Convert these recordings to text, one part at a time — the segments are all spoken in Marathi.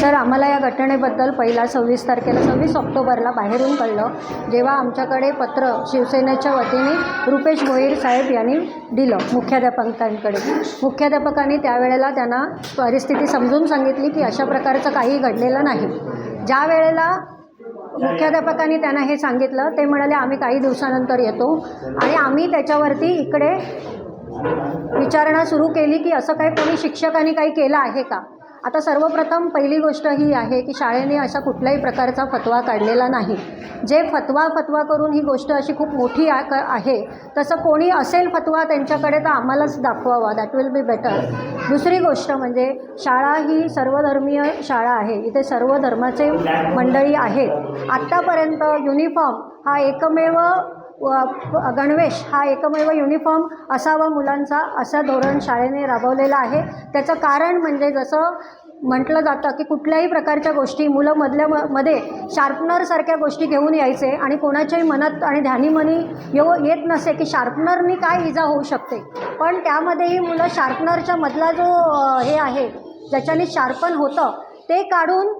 सर आम्हाला या घटनेबद्दल पहिला सव्वीस तारखेला सव्वीस ऑक्टोबरला बाहेरून कळलं जेव्हा आमच्याकडे पत्र शिवसेनेच्या वतीने रुपेश भोईर साहेब यांनी दिलं मुख्याध्यापकांकडे. मुख्याध्यापकांनी त्यावेळेला त्यांना परिस्थिती समजून सांगितली की अशा प्रकारचं काही घडलेलं नाही. ज्या वेळेला मुख्याध्यापकांनी त्यांना हे सांगितलं ते म्हणाले आम्ही काही दिवसानंतर येतो. आणि आम्ही त्याच्यावरती इकडे विचारणा सुरू केली की असं काही कोणी शिक्षकांनी काही केलं आहे का? आता सर्वप्रथम पहिली गोष्ट ही आहे की शाळेने अशा कुठल्याही प्रकारचा फतवा काढलेला नाही. जे फतवा फतवा करून ही गोष्ट अशी खूप मोठी आ- आहे तसं कोणी असेल फतवा त्यांच्याकडे तर आम्हालाच दाखवावा. दॅट विल बी बेटर दुसरी गोष्ट म्हणजे शाळा ही सर्वधर्मीय शाळा आहे. इथे सर्व धर्माचे मंडळी आहेत. आत्तापर्यंत युनिफॉर्म हा एकमेव व गणवेश हा एकमेव युनिफॉर्म असावा मुलांचा असं धोरण शाळेने राबवलेलं आहे. त्याचं कारण म्हणजे जसं म्हटलं जातं की कुठल्याही प्रकारच्या गोष्टी मुलं मधल्या म मध्ये शार्पनरसारख्या गोष्टी घेऊन यायचे आणि कोणाच्याही मनात आणि ध्यानीमनी येऊ येत नसे की शार्पनरनी काय इजा होऊ शकते. पण त्यामध्येही मुलं शार्पनरच्या मधला जो हे आहे ज्याच्याने शार्पन होतं ते काढून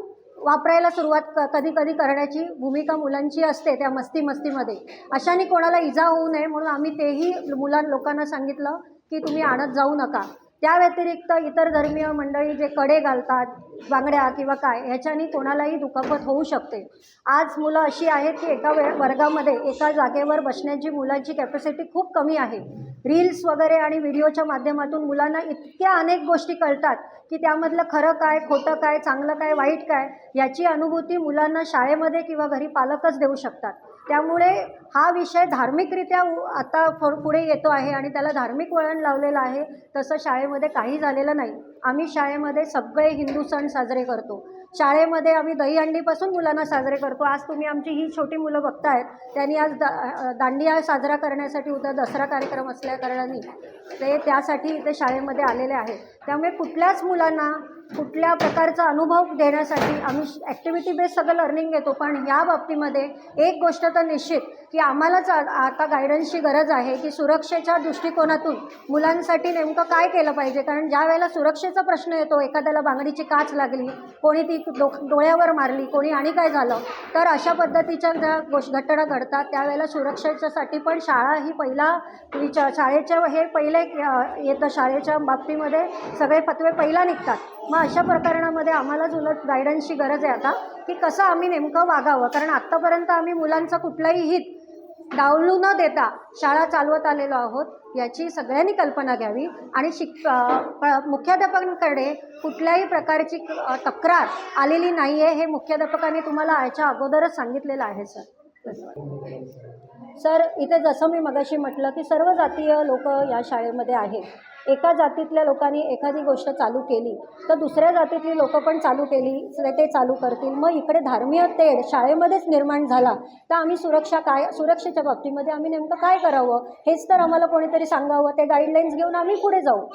वापरायला सुरुवात क कधी कधी करण्याची भूमिका मुलांची असते त्या मस्ती मस्तीमध्ये. अशाने कोणाला इजा होऊ नये म्हणून आम्ही तेही मुलां लोकांना सांगितलं की तुम्ही आणत जाऊ नका. त्या व्यतिरिक्त इतर धर्मीय मंडळी जे कडे घालतात बांगड्या किंवा काय ह्याच्यानी कोणालाही दुखापत होऊ शकते. आज मुलं अशी आहेत की एका वेळ वर्गामध्ये एका जागेवर बसण्याची मुलांची कॅपॅसिटी खूप कमी आहे. रील्स वगैरे आणि व्हिडिओच्या माध्यमातून मुलांना इतक्या अनेक गोष्टी कळतात की त्यामधलं खरं काय खोटं काय चांगलं काय वाईट काय याची अनुभूती मुलांना शाळेमध्ये किंवा घरी पालकच देऊ शकतात. त्यामुळे हा विषय धार्मिकरित्या आता फ पुढे येतो आहे आणि त्याला धार्मिक वळण लावलेलं आहे. तसं शाळेमध्ये काही झालेलं नाही. आम्ही शाळेमध्ये सगळे हिंदू सण साजरे करतो. शाळेमध्ये आम्ही दहीहंडीपासून मुलांना साजरे करतो. आज तुम्ही आमची ही छोटी मुलं बघतायत. त्यांनी आज दा दांडिया साजरा करण्यासाठी उद्या दसरा कार्यक्रम असल्याकारणाने ते त्यासाठी इथे शाळेमध्ये आलेले आहेत. त्यामुळे कुठल्याच मुलांना कुठल्या प्रकारचा अनुभव देण्यासाठी आम्ही ॲक्टिव्हिटी बेस सगळं लर्निंग घेतो. पण या बाबतीमध्ये एक गोष्ट तर निश्चित की आम्हालाच आ- आता गायडन्सची गरज आहे की सुरक्षेच्या दृष्टिकोनातून मुलांसाठी नेमकं काय केलं पाहिजे? कारण ज्या वेळेला सुरक्षेचा प्रश्न येतो एखाद्याला बांगडीची काच लागली कोणी ती डो डोळ्यावर मारली कोणी आणि काय झालं तर अशा पद्धतीच्या ज्या गोष्ट घटना घडतात त्यावेळेला सुरक्षेच्यासाठी पण शाळा ही पहिला विचार शाळेच्या हे पहिले येतं. शाळेच्या बाबतीमध्ये सगळे फतवे पहिला निघतात. मग अशा प्रकरणामध्ये आम्हालाच उलट गायडन्सची गरज आहे आता की कसं आम्ही नेमकं वागावं? कारण आत्तापर्यंत आम्ही मुलांचं कुठलाही हित डावलू न देता शाळा चालवत आलेलो आहोत याची सगळ्यांनी कल्पना घ्यावी. आणि शिक प- मुख्याध्यापकांकडे कुठल्याही प्रकारची तक्रार आलेली नाही आहे हे मुख्याध्यापकाने तुम्हाला याच्या अगोदरच सांगितलेलं आहे सर. सर इथे जसं मी मगाशी म्हटलं की सर्व जातीय लोक या शाळेमध्ये आहेत. एका जातीतल्या लोकांनी एखादी गोष्ट चालू केली तर दुसऱ्या जातीतली लोकं पण चालू केली ते चालू करतील. मग इकडे धार्मीय तेढ शाळेमध्येच निर्माण झाला तर आम्ही सुरक्षा काय सुरक्षेच्या बाबतीमध्ये आम्ही नेमकं काय करावं? हेच तर आम्हाला कोणीतरी सांगावं ते गाईडलाईन्स घेऊन आम्ही पुढे जाऊ.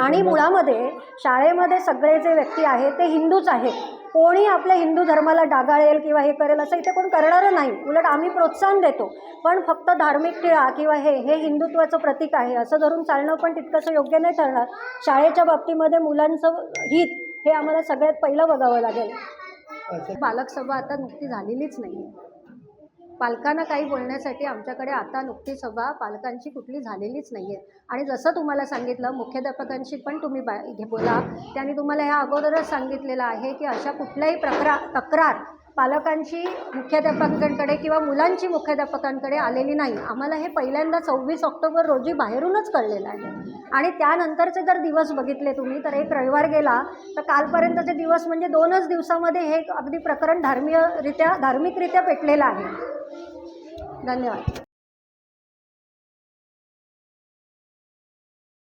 आणि मुळामध्ये शाळेमध्ये सगळे जे व्यक्ती आहेत ते हिंदूच आहेत. कोणी आपल्या हिंदू धर्माला डागाळेल किंवा हे करेल असं इथे कोण करणारं नाही. उलट आम्ही प्रोत्साहन देतो. पण फक्त धार्मिक टिळा किंवा हे हे हिंदुत्वाचं प्रतीक आहे असं धरून चालणं पण तितकंसं योग्य नाही ठरणार. शाळेच्या बाबतीमध्ये मुलांचं हित हे आम्हाला सगळ्यात पहिलं बघावं लागेल. पालक सभा आता नुकती झालेलीच नाही आहे पालकांना काही बोलण्यासाठी आमच्याकडे आता नुकती सभा पालकांची कुठली झालेलीच नाही आहे आणि जसं तुम्हाला सांगितलं मुख्याध्यापकांशी पण तुम्ही बा घे बोला त्यांनी तुम्हाला ह्या अगोदरच सांगितलेलं आहे की अशा कुठल्याही प्रक्रा तक्रार पालकांची मुख्याध्यापकांकडे किंवा मुलांची मुख्याध्यापकांकडे आलेली नाही. आम्हाला हे पहिल्यांदा सव्वीस ऑक्टोबर रोजी बाहेरूनच कळलेलं आहे. आणि त्यानंतरचे जर दिवस बघितले तुम्ही तर एक रविवार गेला तर कालपर्यंतचे दिवस म्हणजे दोनच दिवसामध्ये हे अगदी प्रकरण धार्मीयरित्या धार्मिकरित्या पेटलेलं आहे. धन्यवाद.